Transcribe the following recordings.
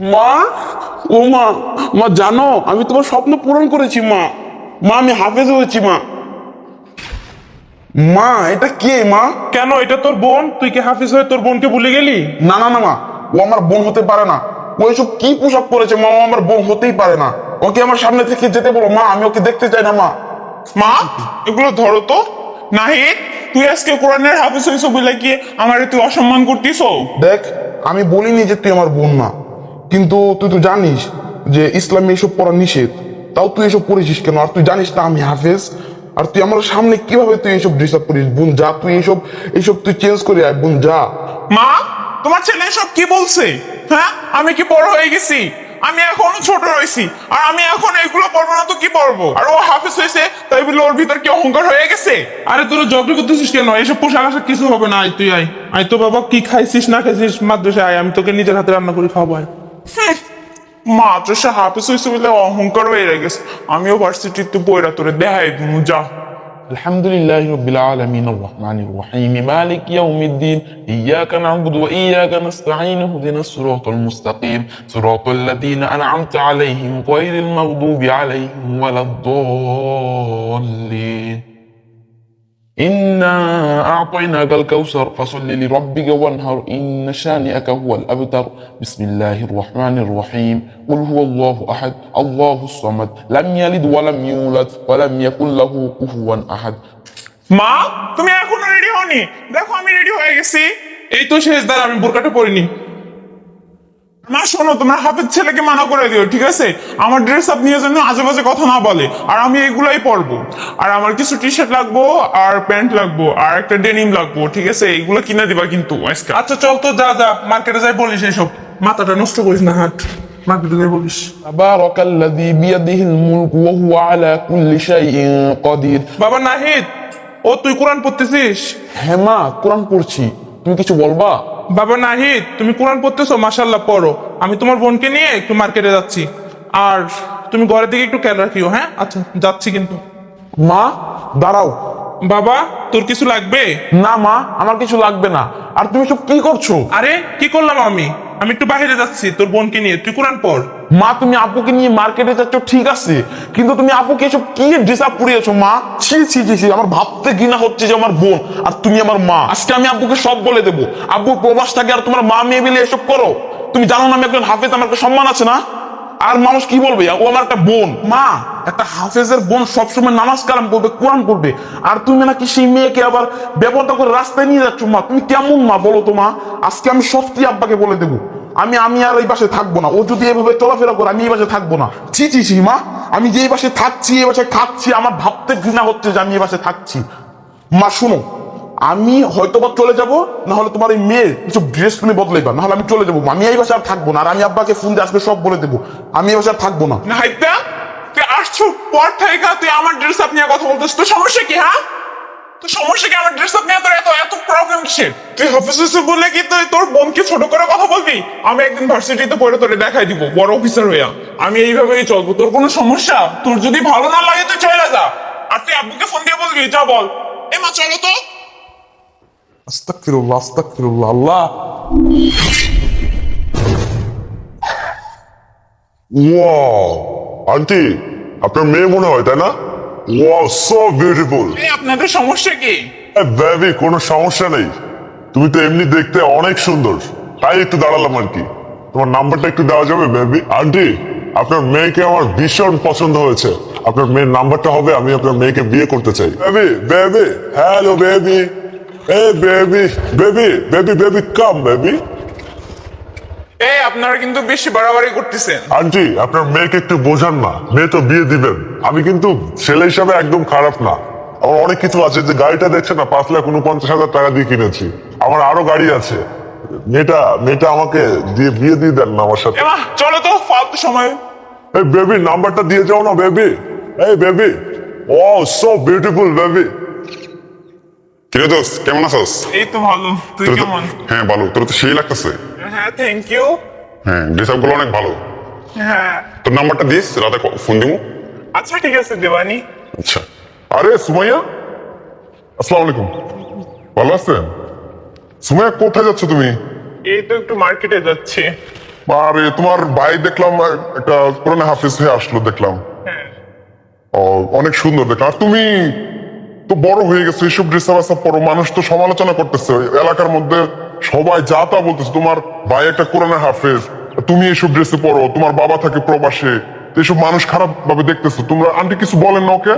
মা ও মা মা জানো আমি তোমার স্বপ্ন পূরণ করেছি মা। মা আমি হাফেজ হয়েছি মা। মা এটা কে মা? কেন এটা তোর বোন? তুই কি হাফিজ হয়ে তোর বোনকে ভুলে গেলি? না না না মা ও আমার বোন হতে পারে না। ও এসব কি পোশাক পরেছে মা? ও আমার বোন হতেই পারে না। ওকে আমার সামনে থেকে যেতে বলো মা আমি ওকে দেখতে চাই না মা। মা এগুলো ধরো তো। নাহিদ তুই আজকে কোরআনের হাফিজ হয়েছ বলে কি আমার তুই অসম্মান করতিস? দেখ আমি বলিনি যে তুই আমার বোন না। কিন্তু তুই তো জানিস যে ইসলামে এইসব পড়া নিষেধ। তাও তুই এসব পড়েছিস কেন? আর তুই জানিস না আমি হাফেজ? আর তুই আমার সামনে কীভাবে তুই এইসব আপ করিস? বোন, যা, তুই এইসব এইসব তুই চেঞ্জ করে আয়, বোন, যা। মা, তোমার ছেলে কি বলছে? হ্যাঁ? আমি কি বড় হয়ে গেছি? আমি এখনও ছোট রয়েছি। আর আমি এখন এগুলো পড়ব না তো কি পড়ব? আর ও হাফিজ হয়েছে, তাই বলে ওর ভিতর কি অহংকার হয়ে গেছে? আরে তোরা জব্দ করতেছিস কেন? এসব পোশাক আশাক কিছু হবে না। আয়, তুই আয়। আয় তো বাবা, কি খাইছিস, না খাইছিস? মাদ্রাসায় আয়, আমি তোকে নিজের হাতে রান্না করে খাব আয়। মাদ্রাসা হাফিজ হয়েছে বলে অহংকার হয়ে গেছে আমিও ভার্সিটিতে বইরা তোরে দেখাই দিমু যা الحمد لله رب العالمين الرحمن الرحيم مالك يوم الدين إياك نعبد وإياك نستعين اهدنا الصراط المستقيم صراط الذين أنعمت عليهم غير المغضوب عليهم ولا الضالين إنا أعطيناك الكوثر فصل لربك وانهر إن شانئك هو الأبتر بسم الله الرحمن الرحيم قل هو الله أحد الله الصمد لم يلد ولم يولد ولم يكن له كفوا أحد মা তুমি এখনো রেডি হওনি দেখো আমি রেডি হয়ে গেছি এই তো শেষ দ্বার আমি বোরকাটা পরিনি না শোনো তোমরা হাফের ছেলেকে মানা করে দিও ঠিক আছে? আমার ড্রেস আপ নিয়ে জন্য আজেবাজে কথা না বলে আর আমি এগুলাই পরবো। আর আমার কিছু টি শার্ট লাগবো আর প্যান্ট লাগবো আর একটা ডেনিম লাগবো ঠিক আছে? এইগুলো কিনে দিবা কিন্তু আচ্ছা চল তো যা যা মার্কেটে যাই বলিস এইসব। মাথাটা নষ্ট করিস না হাট। মার্কেটে যাই বলিস। বাবা নাহিদ ও তুই কোরআন পড়তেছিস? হ্যাঁ মা কোরআন পড়ছি। তুমি কিছু বলবা? বাবা নাহিদ, তুমি কোরআন পড়তেছো? মাশাল্লাহ পড়ো। আমি তোমার বোনকে নিয়ে একটু মার্কেটে যাচ্ছি। আর তুমি ঘরের দিকে একটু খেয়াল রাখিও হ্যাঁ? আচ্ছা যাচ্ছি কিন্তু। মা, দাঁড়াও। বাবা তোর কিছু লাগবে? না মা আমার কিছু লাগবে না। আর তুমি সব কি করছ? আরে কি করলাম আমি? আমি একটু বাইরে যাচ্ছি তোর বোনকে নিয়ে। তুই কোরআন পড়। মা তুমি আপুকে নিয়ে মার্কেটে যাচ্ছ ঠিক আছে। কিন্তু তুমি আপুকে এসব কি ড্রেস আপ পরিয়েছো মা? ছি ছি ছি ছি আমার ভাবতে ঘৃণা হচ্ছে যে আমার বোন আর তুমি আমার মা। আজকে আমি আব্বুকে সব বলে দেবো। আব্বু প্রবাস থাকে আর তোমার মা মেয়ে মিলে এসব করো। তুমি জানো না আমি একজন হাফেজ আমার একটা সম্মান আছে না? আর মানুষ কি বলবে? ও আমার একটা বোন। মা, একটা হাফেজের বোন সবসময় নামাজ কালাম করবে, কোরআন করবে আর তুমি নাকি সেই মেয়েকে আবার ব্যবহার করে রাস্তায় নিয়ে যাচ্ছ, মা। তুমি কেমন মা বলো তো, মা? আজকে আমি সত্যি আব্বাকে বলে দেবো। আমি আমি আর এই বাসায় থাকব না। ও যদি এভাবে চলাফেরা করে, আমি এই বাসায় থাকব না। ছি ছি ছি, মা। আমি যে এই পাশে থাকছি, এই বাসায় খাচ্ছি, আমার ভাবতে ঘৃণা হচ্ছে যে আমি এই বাসায় থাকছি। মা, শুনো। আমি হয়তো বা চলে যাব না হলে তোমার এই মেয়ের কিছু ড্রেস তুমি বদলাইবা না হলে আমি চলে যাব। আমি এই বাসায় থাকব না, আর আমি আব্বাকে ফোন দিয়ে আজকে সব বলে দেবো। আমি এই বাসায় থাকব না। আসছো? পর থেকে তুই আমার ড্রেস আপ নিয়ে কথা বলতেছিস। তোর সমস্যা কি হ্যাঁ? তোর সমস্যা কি? আমার ড্রেস আপ নিয়ে তোর এত এত প্রবলেম কিসের? তুই কি তুই তোর বোনকে ছোট করে কথা বলবি? আমি একদিন ভার্সিটিতে পড়ে তোরে দেখাই দিব, বড় অফিসার হইয়া। আমি এইভাবেই চলবো। তোর কোনো সমস্যা? তোর যদি ভালো না লাগে, তুই চলে যা। আর তুই আব্বুকে ফোন দিয়ে বলবি, যা বল। এ মা, চলো তো। আস্তাগফিরুল্লাহ আস্তাগফিরুল্লাহ আল্লাহ। ওয়াও আন্টি আপনার মেয়ে মনে হয় তাই না? Wow so beautiful. আপনাদের সমস্যা কি? বেবি কোনো সমস্যা নেই। তুমি তো এমনি দেখতে অনেক সুন্দর। তাই একটু দাঁড়ালাম আর কি। তোমার নাম্বারটা একটু দেওয়া যাবে বেবি আন্টি আপনার মেয়েকে আমার ভীষণ পছন্দ হয়েছে। আপনার মেয়ের নাম্বারটা হবে আমি আপনার মেয়েকে বিয়ে করতে চাই। বেবি বেবি হ্যালো বেবি এ baby baby baby baby come baby এই আপনারা কিন্তু বেশি বাড়াবাড়ি করতেছেন। আন্টি আপনার মেয়েকে একটু বোঝান না। মেয়ে তো বিয়ে দিবেন। আমি কিন্তু ছেলে হিসাবে একদম খারাপ না। আমার অনেক কিছু আছে যে গাড়িটা দেখছেন না পাঁচ লাখ উনপঞ্চাশ হাজার টাকা দিয়ে কিনেছি। আমার আরও গাড়ি আছে। মেয়েটা মেয়েটা আমাকে দিয়ে বিয়ে দিয়ে দেন না আমার সাথে। এমা চলো তো ফালতু সময়। এই বেবি নাম্বারটা দিয়ে যাও না বেবি এই বেবি ও সো বিউটিফুল বেবি কিরে দোস্ত কেমন আছস? এই তো ভালো। তুই কেমন? হ্যাঁ ভালো। তোর তো সেই লাগতেছে। হ্যাঁ থ্যাংক ইউ হ্যাঁ ড্রেসগুলো অনেক ভালো। হ্যাঁ। তোর নাম্বারটা দিস রাতে ফোন দিব আচ্ছা ঠিক আছে দেবানি। আচ্ছা। আরে সুমাইয়া। আসসালামু আলাইকুম ভালো আছেন? সুমাইয়া কোথায় যাচ্ছ তুমি? এই তো একটু মার্কেটে যাচ্ছি। আর তোমার ভাই দেখলাম একটা কোরআন হাফিজ হয়ে আসলো দেখলাম। ও অনেক সুন্দর দেখলাম। আর তুমি? তো বড় হয়ে গেছো এইসব ড্রেস আপ পরো। মানুষ তো সমালোচনা করতেছে। এলাকার মধ্যে সবাই যা তা বলতেছে। তোমার ভাই একটা কোরআনের হাফেজ, তুমি এইসব ড্রেসে পরো। তোমার বাবা থাকে প্রবাসে। এইসব মানুষ খারাপ ভাবে দেখতেছো। তোমরা, আন্টি কিছু বলেন না ওকে?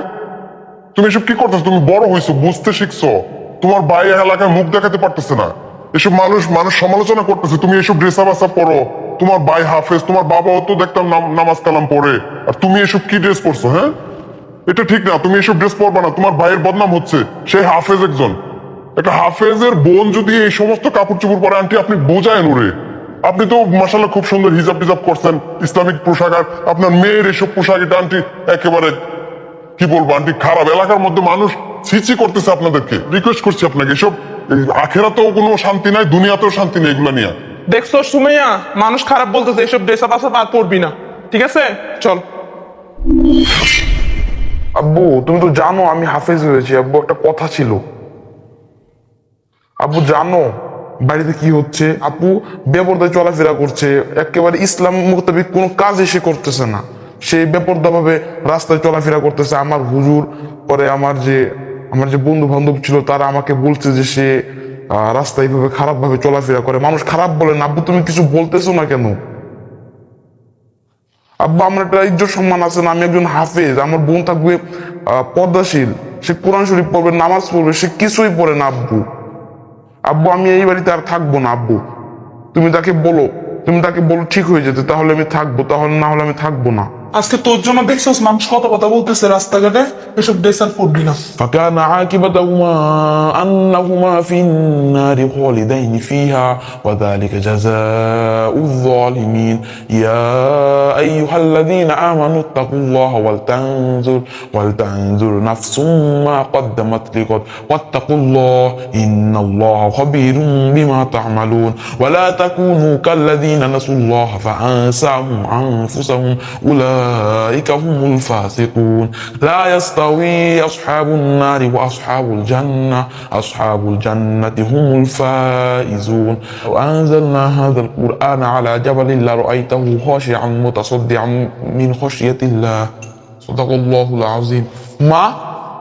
তুমি এসব কি করতেছো? তুমি বড় হয়েছো বুঝতে শিখছো। তোমার ভাই এলাকায় মুখ দেখাতে পারতেছে না। এসব মানুষ মানুষ সমালোচনা করতেছে, তুমি এসব ড্রেস আসা পরো। তোমার ভাই হাফেজ, তোমার বাবাও তো দেখতাম নামাজ কালাম পড়ে। আর তুমি এসব কি ড্রেস পরছো হ্যাঁ? এটা ঠিক না, তুমি এসব ড্রেস পরবা না, তোমার ভাইয়ের বদনাম হচ্ছে সেই হাফেজ একজন। একটা হাফেজের বোন যদি এই সমস্ত কাপড় চোপড় পরে, আন্টি, আপনি বোঝায় ওরে আপনি তো মাসাল্লাহ খুব সুন্দর হিজাব টিজাব করছেন, ইসলামিক পোশাক, আর আপনার মেয়ের এসব পোশাক, এটা আন্টি একেবারে, কি বলব আন্টি, খারাপ। এলাকার মধ্যে মানুষ ছিচি করতেছে আপনাদেরকে। রিকোয়েস্ট করছি আপনাকে, এসব আখেরাতেও কোনো শান্তি নাই, দুনিয়াতেও শান্তি নেই এগুলা নিয়ে। দেখছ সুমাইয়া, মানুষ খারাপ বলতেছে, এসব ড্রেস আপ আসা পড়বি না। ঠিক আছে? চল। আব্বু, তুমি তো জানো আমি হাফেজ হয়েছি, আব্বু, একটা কথা ছিল। আব্বু, জানো বাড়িতে কি হচ্ছে? আপু, বেপরদায় চলাফেরা করছে, একেবারে ইসলাম মোতাবেক কোনো কাজ এসে করতেছে না। সে বেপরদা ভাবে রাস্তায় চলাফেরা করতেছে। আমার হুজুর, পরে আমার যে আমার যে বন্ধু বান্ধব ছিল, তারা আমাকে বলছে যে সে রাস্তায় এইভাবে খারাপ ভাবে চলাফেরা করে। মানুষ খারাপ বলে না। আব্বু, তুমি কিছু বলতেছো না কেন? আব্বা, আমার একটা ইজ্জত সম্মান আছে না, আমি একজন হাফেজ, আমার বোন থাকবে পদ্মাশীল। সে কোরআন শরীফ পড়বে, নামাজ পড়বে, সে কিছুই পড়ে না, আব্বু। আব্বু, আমি এই বাড়িতে আর থাকব না, আব্বু। তুমি তাকে বলো, তুমি তাকে বলো ঠিক হয়ে যেতে, তাহলে আমি থাকব, তাহলে না হলে আমি থাকব না। আজকে তোর জন্য দেখছিস মানুষ কত কথা বলতেছে রাস্তাঘাটে এসব ড্রেস আর পড়বি না فكان عاقبتهما أنهما في النار خالدين فيها وذلك جزاء الظالمين يا أيها الذين آمنوا اتقوا الله ولتنظر ولتنظر نفس ما قدمت لغد واتقوا الله إن الله خبير بما تعملون ولا تكونوا كالذين نسوا الله فأنساهم أنفسهم أولئك هم الفاسقون لا يستوي أصحاب النار وأصحاب الجنة أصحاب الجنة هم الفائزون وأنزلنا هذا القرآن على جبل لرأيته خاشعا متصدعا من خشية الله صدق الله العظيم মা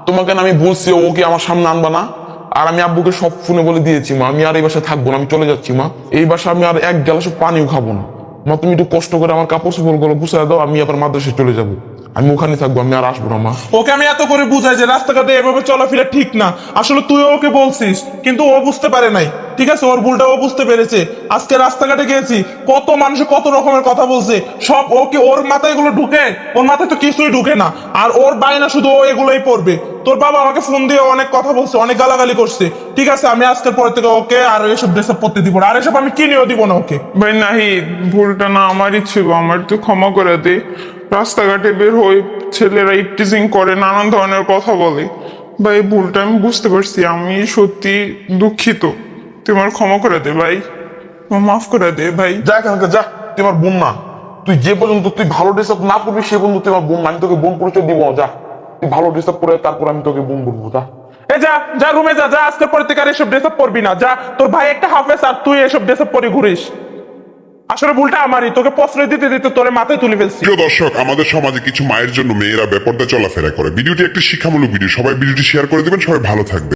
তোমাকে না আমি বলছি ওকে আমার সামনে আনবা না আর আমি আব্বুকে সব ফোনে বলে দিয়েছি মা আমি আর এই বাসায় থাকবো না আমি চলে যাচ্ছি মা এই বাসা আমি আর এক গ্লাস পানিও খাবো না মা, তুমি একটু কষ্ট করে আমার কাপড় চোপড়গুলো গুছাই দাও, আমি আবার মাদ্রাসে চলে যাব। আমি ওখানে থাকব, আমি আর আসব না, মা। ওকে আমি এত করে বুঝাই যে রাস্তাঘাটে এভাবে চলাফেরা ঠিক না। আসলে তুইও ওকে বলছিস, কিন্তু ও বুঝতে পারে নাই। ঠিক আছে, ওর ভুলটা ও বুঝতে পেরেছে। আজকে রাস্তাঘাটে গিয়েছি, কত মানুষ কত রকমের কথা বলছে। সব ওকে, ওর মাথায় এগুলো ঢুকে, ওর মাথায় তো কিছুই ঢুকে না। আর ওর বায়না শুধু ও এগুলোই পড়বে। তোর বাবা আমাকে ফোন দিয়ে অনেক কথা বলছে, অনেক গালাগালি করছে। ঠিক আছে, আমি আজকের পর থেকে ওকে আর এসব ড্রেস পড়তে দিব না। আর এসব আমি কিনেও দিব না ওকে। ভাই নাহিদ ভুলটা না আমারই ছিল। আমার তুই ক্ষমা করে দে। রাস্তাঘাটে বের হয়ে ছেলেরা ইপটিজিং করে, নানান ধরনের কথা বলে। ভাই ভুলটা আমি বুঝতে পারছি। আমি সত্যি দুঃখিত। তুই আমার ক্ষমা করে দে ভাই। আমার মাফ করে দে ভাই। যা এখান থেকে যা তুই আমার বোন না। তুই যে পর্যন্ত তুই ভালো ড্রেস আপ না করবি সে পর্যন্ত তুই আমার বোন না। আমি তোকে বোন পরিচয় দিব যা। তুই ভালো ড্রেস আপ করে তারপর আমি তোকে বোন বলব যা। এ যা যা রুমে যা যা। আজকের পর থেকে আর এসব ড্রেস আপ পরবি না যা। তোর ভাই একটা হাফেজ আর তুই এসব ড্রেস আপ পরে ঘুরিস। আসলে ভুলটা আমারই। তোকে প্রশ্রয় দিতে দিতে তোর মাথায় তুলে ফেলছি। প্রিয় দর্শক আমাদের সমাজে কিছু মায়ের জন্য মেয়েরা বেপর্দা চলাফেরা করে। ভিডিওটি একটি শিক্ষামূলক ভিডিও। সবাই ভিডিওটি শেয়ার করে দিবেন। সবাই ভালো থাকবে